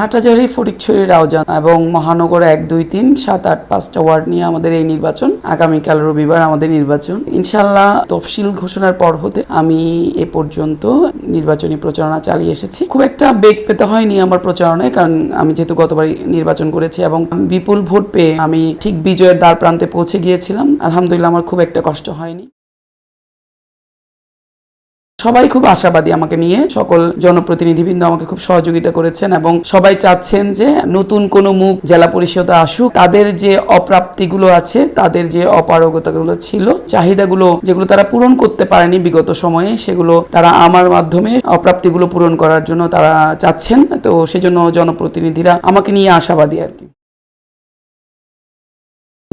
হাটাজারি ফটিকছড়ি রাউজান এবং মহানগর এক, দুই, তিন, সাত, আট, পাঁচটা ওয়ার্ড নিয়ে আমাদের এই নির্বাচন। আগামীকাল রবিবার আমাদের নির্বাচন। ইনশাল্লাহ তফসিল ঘোষণার পর হতে আমি এ পর্যন্ত নির্বাচনী প্রচারণা চালিয়ে এসেছি। খুব একটা বেগ পেতে হয়নি আমার প্রচারণায়, কারণ আমি যেহেতু গতবার নির্বাচন করেছি এবং বিপুল ভোট পেয়ে আমি ঠিক বিজয়ের দ্বার প্রান্তে পৌঁছে গিয়েছিলাম। আলহামদুলিল্লাহ, আমার খুব একটা কষ্ট হয়নি। সবাই খুব আশাবাদী আমাকে নিয়ে। সকল জনপ্রতিনিধিবৃন্দ আমাকে খুব সহযোগিতা করেছেন এবং সবাই চাচ্ছেন যে নতুন কোনো মুখ জেলা পরিষদে আসুক। তাদের যে অপ্রাপ্তিগুলো আছে, তাদের যে অপারগতাগুলো ছিল, চাহিদাগুলো যেগুলো তারা পূরণ করতে পারেনি বিগত সময়ে, সেগুলো তারা আমার মাধ্যমে অপ্রাপ্তিগুলো পূরণ করার জন্য তারা চাচ্ছেন। তো সেজন্য জনপ্রতিনিধিরা আমাকে নিয়ে আশাবাদী আর কি।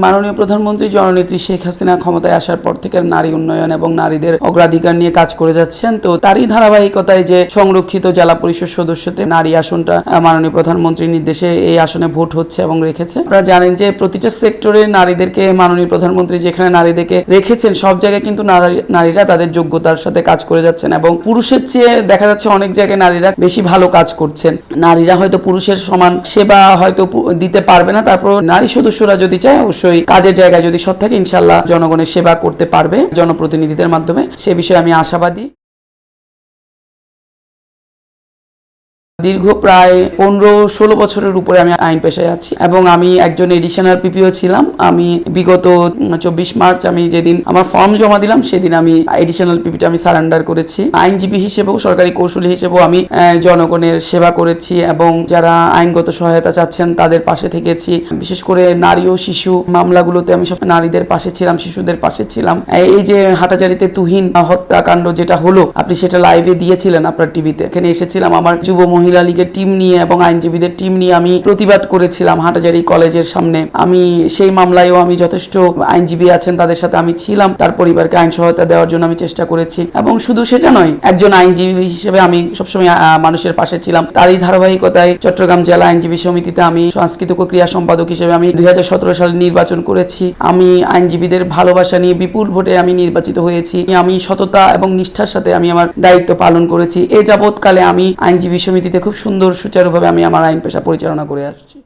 মাননীয় প্রধানমন্ত্রী জননেত্রী শেখ হাসিনা ক্ষমতায় আসার পর থেকে নারী উন্নয়ন এবং নারীদের অগ্রাধিকার নিয়ে কাজ করে যাচ্ছেন। তো তারই ধারাবাহিকতায় যে সংরক্ষিত জেলা পরিষদ সদস্যতে নারী আসনটা মাননীয় প্রধানমন্ত্রীর নির্দেশে এই আসনে ভোট হচ্ছে এবং রেখেছে। আপনারা জানেন যে প্রতিটা সেক্টরে নারীদেরকে, মাননীয় প্রধানমন্ত্রী যেখানে নারীদেরকে রেখেছেন, সব জায়গায় কিন্তু নারী- নারীরা তাদের যোগ্যতার সাথে কাজ করে যাচ্ছেন এবং পুরুষের চেয়ে দেখা যাচ্ছে অনেক জায়গায় নারীরা বেশি ভালো কাজ করছেন। নারীরা হয়তো পুরুষের সমান সেবা হয়তো দিতে পারবে না তারপর নারী সদস্যরা যদি চায়, অবশ্যই কাজের জায়গায় যদি সৎ থাকে ইনশাল্লাহ জনগণের সেবা করতে পারবে জনপ্রতিনিধিদের মাধ্যমে। সে বিষয়ে আমি আশাবাদী। দীর্ঘ প্রায় পনেরো ষোলো বছরের উপরে আমি আইন পেশায় আছি এবং আমি একজন এডিশনাল পিপিও ছিলাম। আমি বিগত চব্বিশ মার্চ আমি যেদিন আমার ফর্ম জমা দিলাম, সেদিন আমি এডিশনাল পিপিটা আমি সারেন্ডার করেছি। আইনজীবী হিসেবেও, সরকারি কৌশলী হিসেবেও আমি জনগণের সেবা করেছি এবং যারা আইনগত সহায়তা চাচ্ছেন, তাদের পাশে থেকেছি। বিশেষ করে নারী ও শিশু মামলাগুলোতে আমি সব নারীদের পাশে ছিলাম, শিশুদের পাশে ছিলাম। এই যে হাটাজারিতে তুহিন হত্যাকাণ্ড যেটা হলো, আপনি সেটা লাইভে দিয়েছিলেন আপনার টিভিতে এখানে এসেছিলাম আমার যুব মহিলা লীগের টিম নিয়ে এবং আইনজীবীদের টিম নিয়ে আমি প্রতিবাদ করেছিলাম হাটাজারি কলেজের সামনে। আমি সেই মামলায়ও আমি যথেষ্ট আইনজীবী আছেন, তাদের সাথে আমি ছিলাম। তার পরিবারকে আইন সহায়তা দেওয়ার জন্য আমি চেষ্টা করেছি এবং শুধু সেটা নয়, একজন আইনজীবী হিসেবে আমি সবসময় মানুষের পাশে ছিলাম। তারই ধারাবাহিকতায় চট্টগ্রাম জেলা আইনজীবী সমিতিতে আমি সাংস্কৃতিক ক্রিয়া সম্পাদক হিসেবে আমি দুই হাজার সতেরো সালে নির্বাচন করেছি। আমি আইনজীবীদের ভালোবাসা নিয়ে বিপুল ভোটে আমি নির্বাচিত হয়েছি। আমি সততা এবং নিষ্ঠার সাথে আমি আমার দায়িত্ব পালন করেছি। এ যাবৎকালে আমি আইনজীবী সমিতিতে খুব সুন্দর সুচারুভাবে আমি আমার আইন পেশা পরিচালনা করে আসছি।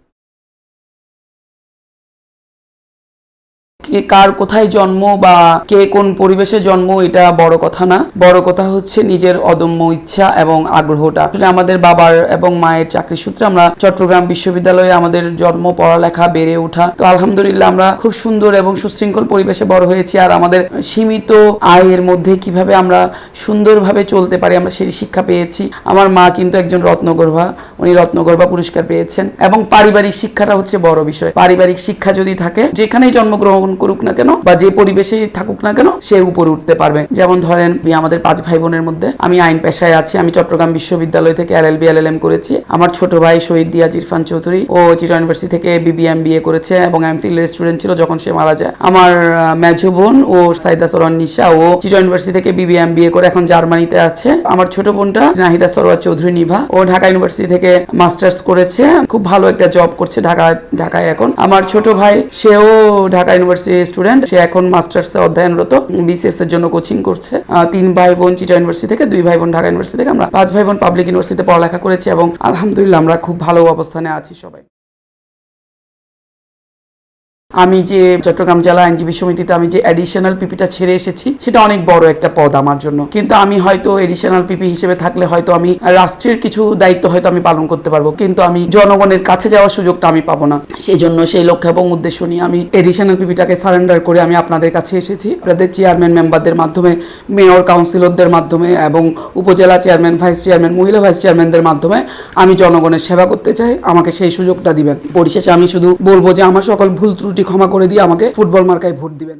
কে কার কোথায় জন্ম বা কে কোন পরিবেশে জন্ম, এটা বড় কথা না। বড় কথা হচ্ছে নিজের অদম্য ইচ্ছা এবং আগ্রহটা। আসলে আমাদের বাবার এবং মায়ের চাকরি সূত্রে আমরা চট্টগ্রাম বিশ্ববিদ্যালয়ে আমাদের জন্ম, পড়ালেখা বেড়ে ওঠা। তো আলহামদুলিল্লাহ আমরা খুব সুন্দর এবং সুশৃঙ্খল পরিবেশে বড় হয়েছি আর আমাদের সীমিত আয়ের মধ্যে কীভাবে আমরা সুন্দরভাবে চলতে পারি আমরা সেই শিক্ষা পেয়েছি। আমার মা কিন্তু একজন রত্নগর্ভা উনি রত্নগর্ভা পুরস্কার পেয়েছেন। এবং পারিবারিক শিক্ষাটা হচ্ছে বড় বিষয়। পারিবারিক শিক্ষা যদি থাকে, যেখানেই জন্মগ্রহণ করুক না কেন বা যে পরিবেশেই থাকুক না কেন সে উপরে উঠতে পারবে। যেমন ধরেন আমাদের পাঁচ ভাই বোনের মধ্যে, আমি আইন পেশায় আছি, আমি চট্টগ্রাম বিশ্ববিদ্যালয় থেকে এল এল বি, এল এল এম করেছি। আমার ছোট ভাই শহীদ দিয়াজ ইরফান চৌধুরী ও চিটা ইউনিভার্সিটি থেকে বিবিএম বিএ করেছে এবং এম এমফিলের স্টুডেন্ট ছিল যখন সে মারা যায়। আমার মেজো বোন ও সাইদা সরোয়ার নিশা ও চিটা ইউনিভার্সিটি থেকে বিবিএম বিএ করে এখন জার্মানিতে আছে। আমার ছোট বোনটা নাহিদা সরোয়ার চৌধুরী নিভা ও ঢাকা ইউনিভার্সিটি থেকে মাস্টার্স করেছে। খুব ভালো একটা জব করছে ঢাকা, ঢাকায় এখন। আমার ছোট ভাই, সেও ঢাকা ইউনিভার্সিটি স্টুডেন্ট সে এখন মাস্টার্স অধ্যয়নরত বিসিএস এর জন্য কোচিং করছে। তিন ভাই বোন চিটা ইউনিভার্সিটি থেকে, দুই ভাই বোন ঢাকা ইউনিভার্সিটি থেকে, আমরা পাঁচ ভাই বোন পাবলিক ইউনিভার্সিটিতে পড়ালেখা করেছি এবং আলহামদুলিল্লাহ আমরা খুব ভালো অবস্থানে আছি সবাই। আমি যে চট্টগ্রাম জেলা আইনজীবী সমিতিতে আমি যে অ্যাডিশনাল পিপিটা ছেড়ে এসেছি, সেটা অনেক বড় একটা পদ আমার জন্য। কিন্তু আমি হয়তো এডিশনাল পিপি হিসেবে থাকলে হয়তো আমি রাষ্ট্রের কিছু দায়িত্ব হয়তো আমি পালন করতে পারব, কিন্তু আমি জনগণের কাছে যাওয়ার সুযোগটা আমি পাবো না। সেই জন্য সেই লক্ষ্য এবং উদ্দেশ্য নিয়ে আমি এডিশনাল পিপিটাকে সারেন্ডার করে আমি আপনাদের কাছে এসেছি। আপনাদের চেয়ারম্যান মেম্বারদের মাধ্যমে মেয়র কাউন্সিলরদের মাধ্যমে এবং উপজেলা চেয়ারম্যান ভাইস চেয়ারম্যান মহিলা ভাইস চেয়ারম্যানদের মাধ্যমে আমি জনগণের সেবা করতে চাই। আমাকে সেই সুযোগটা দিবেন। পরিশেষে আমি শুধু বলব যে আমার সকল ভুল ত্রুটি ক্ষমা করে দিয়ে আমাকে ফুটবল মার্কায় ভোট দিবেন।